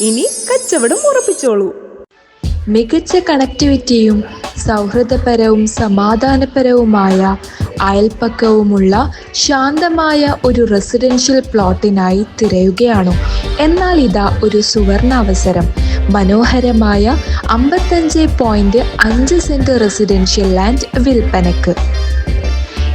ഇനി കച്ചവടം ഉറപ്പിച്ചോളൂ. മികച്ച കണക്ടിവിറ്റിയും സൗഹൃദപരവും സമാധാനപരവുമായ അയൽപ്പക്കവുമുള്ള ശാന്തമായ ഒരു റെസിഡൻഷ്യൽ പ്ലോട്ടിനായി തിരയുകയാണോ. എന്നാൽ ഇതാ ഒരു സുവർണ അവസരം. മനോഹരമായ അമ്പത്തഞ്ച് പോയിന്റ് അഞ്ച് സെന്റ് റെസിഡൻഷ്യൽ ലാൻഡ് വിൽപ്പനക്ക്.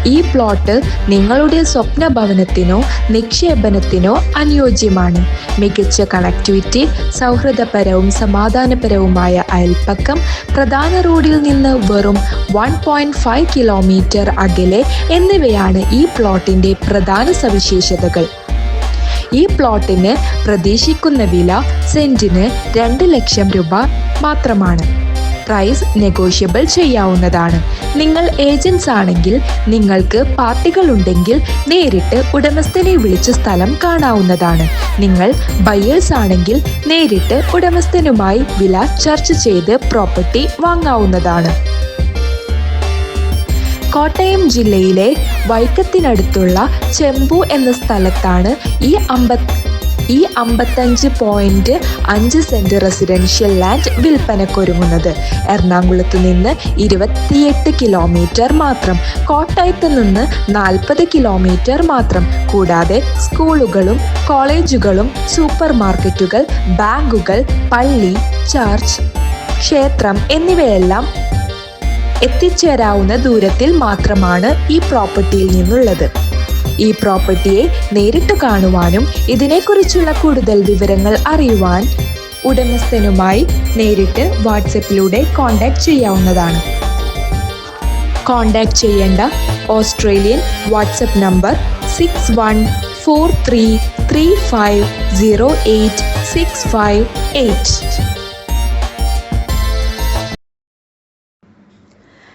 ഈ പ്ലോട്ട് നിങ്ങളുടെ സ്വപ്ന ഭവനത്തിനോ നിക്ഷേപനത്തിനോ അനുയോജ്യമാണ്. മികച്ച കണക്ടിവിറ്റി സൗഹൃദപരവും സമാധാനപരവുമായ അയൽപ്പക്കം പ്രധാന റോഡിൽ നിന്ന് വെറും വൺ പോയിന്റ് ഫൈവ് കിലോമീറ്റർ അകലെ എന്നിവയാണ് ഈ പ്ലോട്ടിന്റെ പ്രധാന സവിശേഷതകൾ. ഈ പ്ലോട്ടിന് പ്രതീക്ഷിക്കുന്ന വില സെന്റിന് രണ്ട് ലക്ഷം രൂപ മാത്രമാണ്. പ്രൈസ് നെഗോഷ്യബിൾ ചെയ്യാവുന്നതാണ്. നിങ്ങൾ ഏജൻസ് ആണെങ്കിൽ നിങ്ങൾക്ക് പാർട്ടികളുണ്ടെങ്കിൽ നേരിട്ട് ഉടമസ്ഥനെ വിളിച്ച് സ്ഥലം കാണാവുന്നതാണ്. നിങ്ങൾ ബയേഴ്സ് ആണെങ്കിൽ നേരിട്ട് ഉടമസ്ഥനുമായി വില ചർച്ച ചെയ്ത് പ്രോപ്പർട്ടി വാങ്ങാവുന്നതാണ്. കോട്ടയം ജില്ലയിലെ വൈക്കത്തിനടുത്തുള്ള ചെമ്പു എന്ന സ്ഥലത്താണ് ഈ അമ്പത് ഈ അമ്പത്തഞ്ച് പോയിന്റ് അഞ്ച് സെന്റ് റെസിഡൻഷ്യൽ ലാൻഡ് വിൽപ്പനക്കൊരുങ്ങുന്നത് എറണാകുളത്ത് നിന്ന് ഇരുപത്തിയെട്ട് കിലോമീറ്റർ മാത്രം കോട്ടയത്ത് നിന്ന് നാൽപ്പത് കിലോമീറ്റർ മാത്രം. കൂടാതെ സ്കൂളുകളും കോളേജുകളും സൂപ്പർ മാർക്കറ്റുകൾ ബാങ്കുകൾ പള്ളി ചർച്ച് ക്ഷേത്രം എന്നിവയെല്ലാം എത്തിച്ചേരാവുന്ന ദൂരത്തിൽ മാത്രമാണ് ഈ പ്രോപ്പർട്ടിയിൽ നിന്നുള്ളത്. ഈ പ്രോപ്പർട്ടിയെ നേരിട്ട് കാണുവാനും ഇതിനെക്കുറിച്ചുള്ള കൂടുതൽ വിവരങ്ങൾ അറിയുവാൻ ഉടമസ്ഥനുമായി നേരിട്ട് വാട്സപ്പിലൂടെ കോൺടാക്റ്റ് ചെയ്യാവുന്നതാണ്. കോൺടാക്റ്റ് ചെയ്യേണ്ട Australian WhatsApp number six one four three three five zero eight six five eight